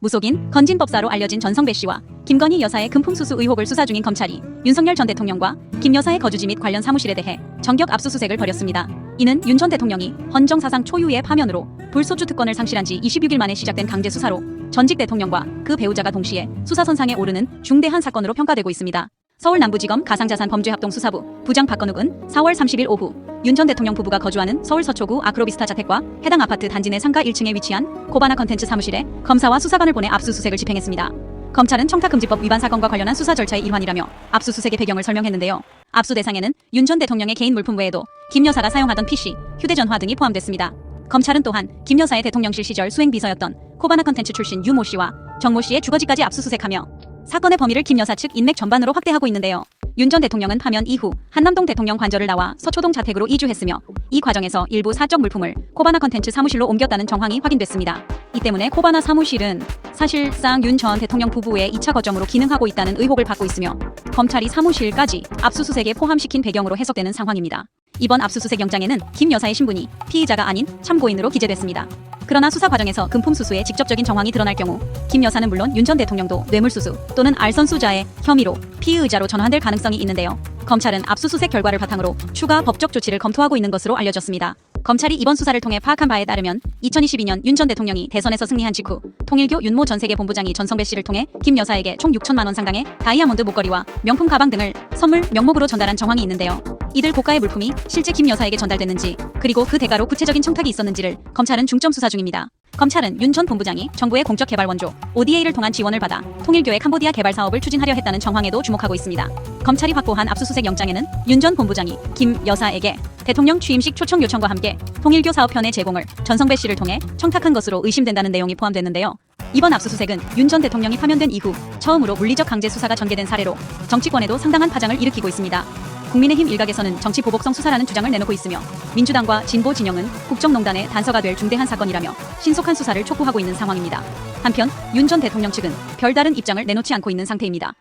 무속인 건진법사로 알려진 전성배 씨와 김건희 여사의 금품수수 의혹을 수사 중인 검찰이 윤석열 전 대통령과 김 여사의 거주지 및 관련 사무실에 대해 전격 압수수색을 벌였습니다. 이는 윤 전 대통령이 헌정 사상 초유의 파면으로 불소추 특권을 상실한 지 26일 만에 시작된 강제 수사로 전직 대통령과 그 배우자가 동시에 수사선상에 오르는 중대한 사건으로 평가되고 있습니다. 서울 남부지검 가상자산범죄합동수사부 부장 박건욱은 4월 30일 오후 윤 전 대통령 부부가 거주하는 서울 서초구 아크로비스타 자택과 해당 아파트 단지 내 상가 1층에 위치한 코바나 컨텐츠 사무실에 검사와 수사관을 보내 압수수색을 집행했습니다. 검찰은 청탁금지법 위반 사건과 관련한 수사 절차의 일환이라며 압수수색의 배경을 설명했는데요. 압수 대상에는 윤 전 대통령의 개인 물품 외에도 김 여사가 사용하던 PC, 휴대전화 등이 포함됐습니다. 검찰은 또한 김 여사의 대통령실 시절 수행 비서였던 코바나 컨텐츠 출신 유 모 씨와 정 모 씨의 주거지까지 압수수색하며 사건의 범위를 김 여사 측 인맥 전반으로 확대하고 있는데요. 윤 전 대통령은 파면 이후 한남동 대통령 관저를 나와 서초동 자택으로 이주했으며 이 과정에서 일부 사적 물품을 코바나 컨텐츠 사무실로 옮겼다는 정황이 확인됐습니다. 이 때문에 코바나 사무실은 사실상 윤 전 대통령 부부의 2차 거점으로 기능하고 있다는 의혹을 받고 있으며 검찰이 사무실까지 압수수색에 포함시킨 배경으로 해석되는 상황입니다. 이번 압수수색 영장에는 김 여사의 신분이 피의자가 아닌 참고인으로 기재됐습니다. 그러나 수사 과정에서 금품 수수의 직접적인 정황이 드러날 경우 김 여사는 물론 윤 전 대통령도 뇌물수수 또는 알선수자의 혐의로 피의자로 전환될 가능성이 있는데요. 검찰은 압수수색 결과를 바탕으로 추가 법적 조치를 검토하고 있는 것으로 알려졌습니다. 검찰이 이번 수사를 통해 파악한 바에 따르면 2022년 윤 전 대통령이 대선에서 승리한 직후 통일교 윤모 전 세계 본부장이 전성배 씨를 통해 김 여사에게 총 6천만 원 상당의 다이아몬드 목걸이와 명품 가방 등을 선물 명목으로 전달한 정황이 있는데요. 이들 고가의 물품이 실제 김 여사에게 전달됐는지 그리고 그 대가로 구체적인 청탁이 있었는지를 검찰은 중점 수사 중입니다. 검찰은 윤 전 본부장이 정부의 공적 개발 원조 ODA를 통한 지원을 받아 통일교의 캄보디아 개발 사업을 추진하려 했다는 정황에도 주목하고 있습니다. 검찰이 확보한 압수수색 영장에는 윤 전 본부장이 김 여사에게 대통령 취임식 초청 요청과 함께 통일교 사업편의 제공을 전성배 씨를 통해 청탁한 것으로 의심된다는 내용이 포함됐는데요. 이번 압수수색은 윤 전 대통령이 파면된 이후 처음으로 물리적 강제 수사가 전개된 사례로 정치권에도 상당한 파장을 일으키고 있습니다. 국민의힘 일각에서는 정치 보복성 수사라는 주장을 내놓고 있으며 민주당과 진보 진영은 국정농단의 단서가 될 중대한 사건이라며 신속한 수사를 촉구하고 있는 상황입니다. 한편 윤 전 대통령 측은 별다른 입장을 내놓지 않고 있는 상태입니다.